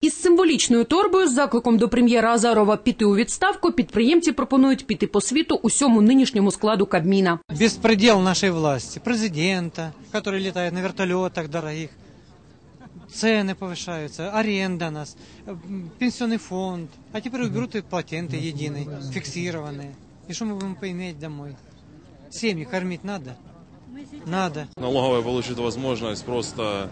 Із символічною торбою з закликом до прем'єра Азарова піти у відставку підприємці пропонують піти по світу усьому нинішньому складу Кабміна. беспредел нашей власти, президента, который летает на вертолетах дорогих, цены повышаются, аренда нас, э, м, пенсионный фонд, а теперь уберут и патенты единые, фиксированные. И что мы будем поиметь домой? Семьи кормить надо? Надо. Налоговая получит возможность просто там,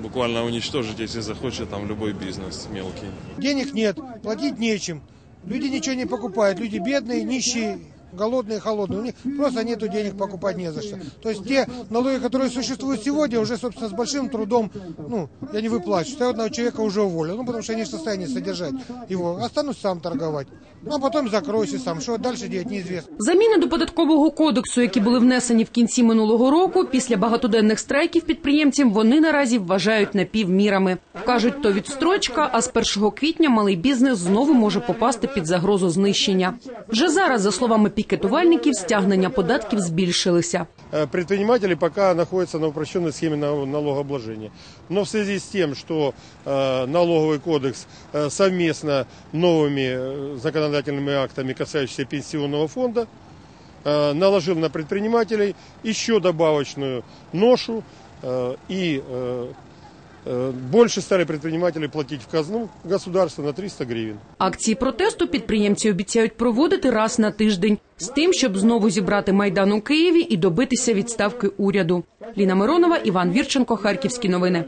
буквально уничтожить, если захочет, там любой бизнес мелкий. Денег нет, платить нечем. Люди ничего не покупают. Люди бедные, нищие, голодные, холодные. У них просто нету денег покупать не за что. То есть те налоги, которые существуют сегодня, уже, собственно, с большим трудом, ну, я не выплачиваю. Я одного человека уже уволил, ну, потому что я не в состоянии содержать его. Останусь сам торговать. Ну, а потом закроюсь и сам. Что дальше делать, неизвестно. Заміни до податкового кодексу, які були внесені в кінці минулого року, після багатоденних страйків підприємців, вони наразі вважають напівмірами. Кажуть, то відстрочка, а з 1 квітня малий бізнес знову може попасти під загрозу знищення. Вже зараз, за словами пікетувальників, стягнення податків збільшилися. Э, предприниматели пока находятся на упрощенной схеме на- налогообложения. Но в связи с тем, что э, налоговый кодекс э, совместно новыми э, законодательными актами, касающимися пенсионного фонда, э, наложил на предпринимателей еще добавочную ношу э, и э, больше стали предприниматели платить в казну государства на 300 гривен. Акції протесту підприємці обіцяють проводити раз на тиждень з тим, щоб знову зібрати майдан у Києві і добитися відставки уряду. Ліна Миронова, Іван Вірченко, Харківські новини.